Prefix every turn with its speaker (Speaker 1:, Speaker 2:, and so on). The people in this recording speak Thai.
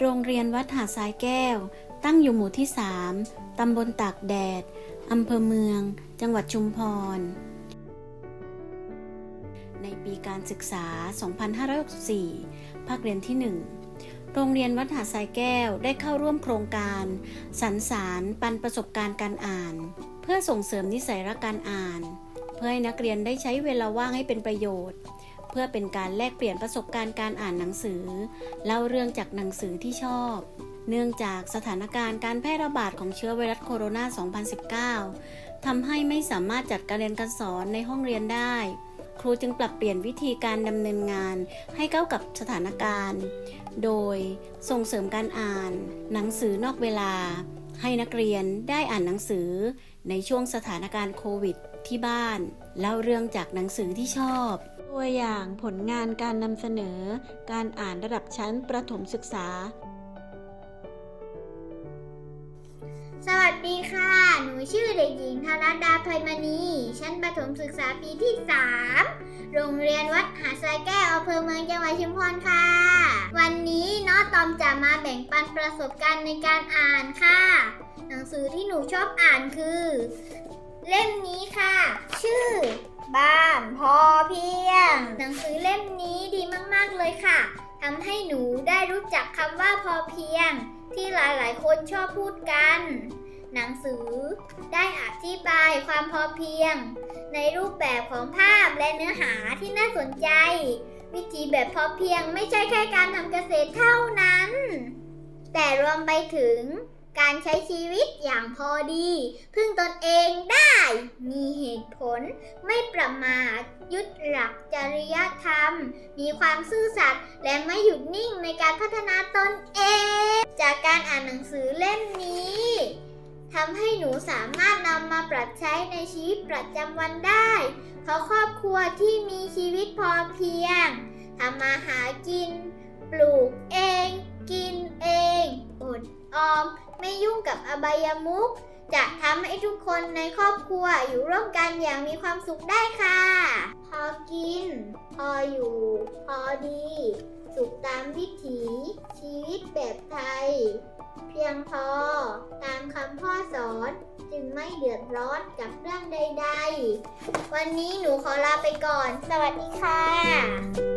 Speaker 1: โรงเรียนวัดหาดทรายแก้ว ตั้งอยู่หมู่ที่ 3 ตำบลตากแดด อำเภอเมือง จังหวัดชุมพร ในปีการศึกษา 2564 ภาคเรียนที่ 1 โรงเรียนวัดหาดทรายแก้วได้เข้าร่วมโครงการ สรรสารปันประสบการณ์การอ่าน เพื่อส่งเสริมนิสัยรักการอ่าน เพื่อให้นักเรียนได้ใช้เวลาว่างให้เป็นประโยชน์ เพื่อเป็นการแลกเปลี่ยนประสบการณ์การอ่านหนังสือ เล่าเรื่องจากหนังสือที่ชอบ เนื่องจากสถานการณ์การแพร่ระบาดของเชื้อไวรัสโคโรนา 2019 ทำให้ไม่สามารถจัดการเรียนการสอนในห้องเรียนได้ ครูจึงปรับเปลี่ยนวิธีการดำเนินงานให้เข้ากับสถานการณ์ โดยส่งเสริมการอ่าน หนังสือนอกเวลา ให้นักเรียนได้อ่านหนังสือในช่วงสถานการณ์โควิดที่บ้านเล่าเรื่องจากหนังสือที่ชอบ ตัวอย่างผลงานการนำเสนอ การอ่านระดับชั้นประถมศึกษา
Speaker 2: ชื่อเด็กหญิงธารดาไพมณี ชั้นประถมศึกษาปีที่ 3 โรงเรียนวัดหาดทรายแก้วอำเภอเมืองจังหวัดชุมพรค่ะ วันนี้น้อตอมจะมาแบ่งปันประสบการณ์ในการอ่านค่ะ หนังสือที่หนูชอบอ่านคือ เล่มนี้ค่ะ ชื่อ บ้านพอเพียง หนังสือเล่มนี้ดีมากๆเลยค่ะทำให้หนูได้รู้จักคำว่าพอเพียง ที่หลายๆ คนชอบพูดกัน หนังสือ ได้อธิบายความพอเพียง ในรูปแบบของภาพและเนื้อหาที่น่าสนใจ วิธีแบบพอเพียงไม่ใช่แค่การทำเกษตรเท่านั้น แต่รวมไปถึงการใช้ชีวิตอย่างพอดี พึ่งตนเองได้ มีเหตุผล ไม่ประมาท ยึดหลักจริยธรรม มีความซื่อสัตย์และไม่หยุดนิ่งในการพัฒนาตนเอง จากการอ่านหนังสือเล่มนี้ ทำให้หนูสามารถนำมาปรับใช้ในชีวิตประจำวันได้ เพราะครอบครัวที่มีชีวิตพอเพียงทำมาหากิน ปลูกเอง กินเองอดออม ไม่ยุ่งกับอบายมุขจะทำให้ทุกคนในครอบครัวอยู่ร่วมกันอย่างมีความสุขได้ค่ะ พอกิน พออยู่ พอดี สุขตามวิถีชีวิตแบบไทย เพียงพอ ตามคำพ่อสอนจึงไม่เดือดร้อนกับเรื่องใด ๆ วันนี้หนูขอลาไปก่อน สวัสดีค่ะ